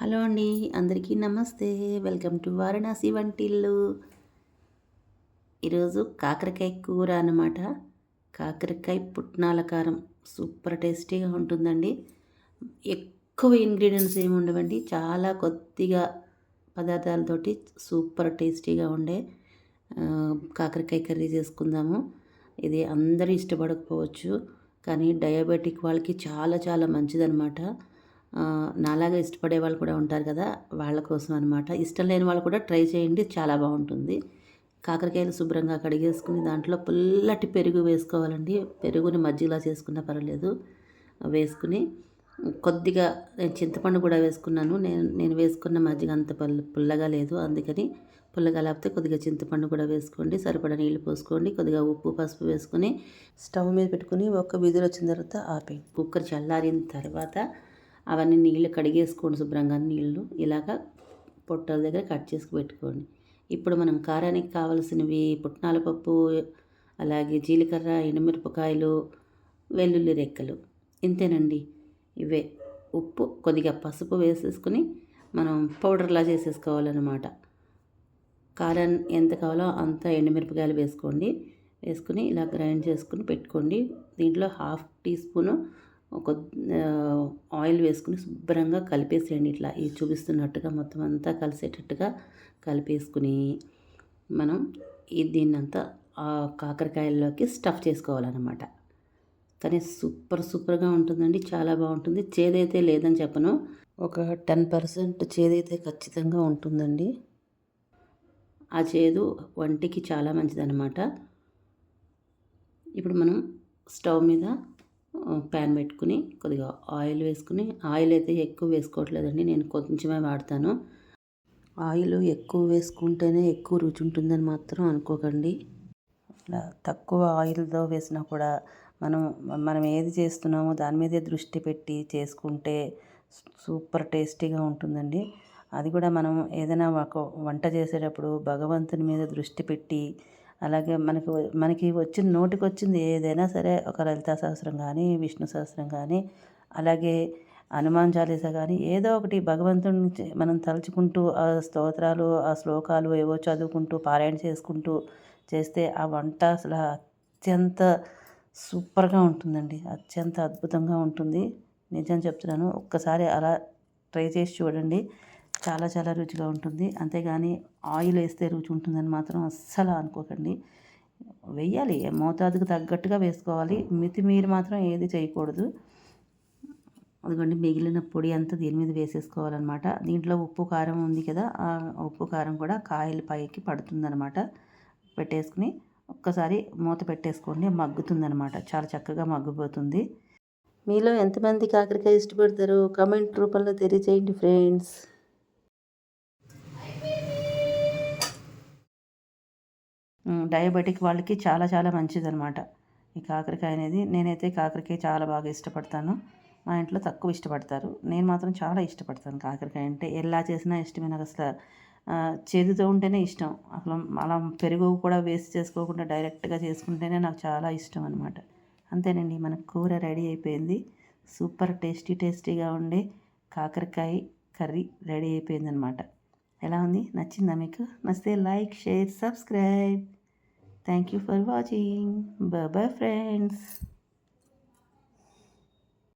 Hello అండి అందరికీ నమస్తే. వెల్కమ్ టు వారణాసి వంటిల్లు. ఈరోజు కాకరకాయ కూర అన్నమాట. కాకరకాయ పుట్నాల కారం సూపర్ టేస్టీగా ఉంటుందండి. ఎక్కువ ఇంగ్రీడియంట్స్ ఏమి ఉండవండి చాలా కొద్దిగా పదార్థాలతోటి సూపర్ టేస్టీగా ఉండే కాకరకాయ కర్రీ చేసుకుందాము. ఇది అందరూ ఇష్టపడకపోవచ్చు కానీ డయాబెటిక్ వాళ్ళకి చాలా చాలా మంచిదనమాట నాలాగా ఇష్టపడే వాళ్ళు కూడా ఉంటారు కదా వాళ్ళ కోసం అనమాట ఇష్టం లేని వాళ్ళు కూడా ట్రై చేయండి చాలా బాగుంటుంది. కాకరకాయలు శుభ్రంగా కడిగేసుకుని దాంట్లో పుల్లటి పెరుగు వేసుకోవాలండి. పెరుగుని మజ్జిగలా చేసుకున్నా పర్వాలేదు. వేసుకుని కొద్దిగా నేను చింతపండు కూడా వేసుకున్నాను. నేను నేను వేసుకున్న మజ్జిగ అంత పుల్ల పుల్లగా లేదు. అందుకని పుల్లగా లేకపోతే కొద్దిగా చింతపండు కూడా వేసుకోండి. సరిపడా నీళ్ళు పోసుకోండి. కొద్దిగా ఉప్పు పసుపు వేసుకొని స్టవ్ మీద పెట్టుకుని ఒక విధులు వచ్చిన తర్వాత ఆపే కుక్కర్ చల్లారిన తర్వాత అవన్నీ నీళ్ళు కడిగేసుకోండి శుభ్రంగా నీళ్ళు ఇలాగ పొట్టల దగ్గర కట్ చేసి పెట్టుకోండి. ఇప్పుడు మనం కారానికి కావలసినవి పుట్నాల పప్పు అలాగే జీలకర్ర ఎండుమిరపకాయలు వెల్లుల్లి రెక్కలు. ఇంతేనండి. ఇవే ఉప్పు కొద్దిగా పసుపు వేసేసుకుని మనం పౌడర్లా చేసేసుకోవాలన్నమాట. కారం ఎంత కావాలో అంత ఎండుమిరపకాయలు వేసుకోండి. వేసుకుని ఇలా గ్రైండ్ చేసుకుని పెట్టుకోండి. దీంట్లో హాఫ్ టీ స్పూను ఒక ఆయిల్ వేసుకుని శుభ్రంగా కలిపేసేయండి ఇట్లా. ఇది చూపిస్తున్నట్టుగా మొత్తం అంతా కలిసేటట్టుగా కలిపేసుకుని మనం ఈ దీన్నంతా ఆ కాకరకాయల్లోకి స్టఫ్ చేసుకోవాలన్నమాట. కానీ సూపర్ సూపర్గా ఉంటుందండి. చాలా బాగుంటుంది. చేదైతే లేదని చెప్పను. ఒక టెన్ పర్సెంట్ చేదైతే ఖచ్చితంగా ఉంటుందండి. ఆ చేదు వంటికి చాలా మంచిదన్నమాట. ఇప్పుడు మనం స్టవ్ మీద ప్యాన్ పెట్టుకుని కొద్దిగా ఆయిల్ వేసుకుని ఆయిల్ అయితే ఎక్కువ వేసుకోవట్లేదండి నేను కొంచెమే వాడతాను. ఆయిల్ ఎక్కువ వేసుకుంటేనే ఎక్కువ రుచి ఉంటుందని మాత్రం అనుకోకండి. అలా తక్కువ ఆయిల్తో వేసినా కూడా మనం మనం ఏది చేస్తున్నామో దాని మీదే దృష్టి పెట్టి చేసుకుంటే సూపర్ టేస్టీగా ఉంటుందండి. అది కూడా మనం ఏదైనా ఒక వంట చేసేటప్పుడు భగవంతుని మీద దృష్టి పెట్టి అలాగే మనకు మనకి వచ్చిన నోటికి వచ్చింది ఏదైనా సరే ఒక లలితా సహస్రం కానీ విష్ణు సహస్రం కానీ అలాగే హనుమాన్ చాలీస కానీ ఏదో ఒకటి భగవంతుని మనం తలుచుకుంటూ ఆ స్తోత్రాలు ఆ శ్లోకాలు ఏవో చదువుకుంటూ పారాయణ చేసుకుంటూ చేస్తే ఆ వంట అసలు అత్యంత సూపర్గా ఉంటుందండి. అత్యంత అద్భుతంగా ఉంటుంది. నిజం చెప్తున్నాను. ఒక్కసారి అలా ట్రై చేసి చూడండి. చాలా చాలా రుచిగా ఉంటుంది. అంతేగాని ఆయిల్ వేస్తే రుచి ఉంటుందని మాత్రం అస్సలు అనుకోకండి. వెయ్యాలి మోతాదుకు తగ్గట్టుగా వేసుకోవాలి. మితి మీరు మాత్రం ఏది చేయకూడదు. అదిగోండి మిగిలిన పొడి అంతా దీని మీద వేసేసుకోవాలన్నమాట. దీంట్లో ఉప్పు కారం ఉంది కదా ఆ ఉప్పు కారం కూడా కాయలు పైకి పడుతుందన్నమాట. పెట్టేసుకుని ఒక్కసారి మూత పెట్టేసుకోండి మగ్గుతుందనమాట చాలా చక్కగా మగ్గిపోతుంది. మీలో ఎంతమంది కాకరకాయ ఇష్టపడతారో? కమెంట్ రూపంలో తెలియజేయండి ఫ్రెండ్స్. డయాబెటిక్ వాళ్ళకి చాలా చాలా మంచిదనమాట ఈ కాకరకాయ అనేది నేనైతే కాకరకాయ చాలా బాగా ఇష్టపడతాను. మా ఇంట్లో తక్కువ ఇష్టపడతారు. నేను మాత్రం చాలా ఇష్టపడతాను కాకరకాయ అంటే ఎలా చేసినా ఇష్టమే. నాకు అసలు చేతితో ఉంటేనే ఇష్టం. అసలు అలా పెరుగు కూడా వేస్ట్ చేసుకోకుండా డైరెక్ట్గా చేసుకుంటేనే నాకు చాలా ఇష్టం అనమాట అంతేనండి మన కూర రెడీ అయిపోయింది. సూపర్ టేస్టీ టేస్టీగా ఉండే కాకరకాయ కర్రీ రెడీ అయిపోయింది అనమాట ఎలా ఉంది? నచ్చిందా మీకు? నచ్చితే like share subscribe. Thank you for watching. Bye friends.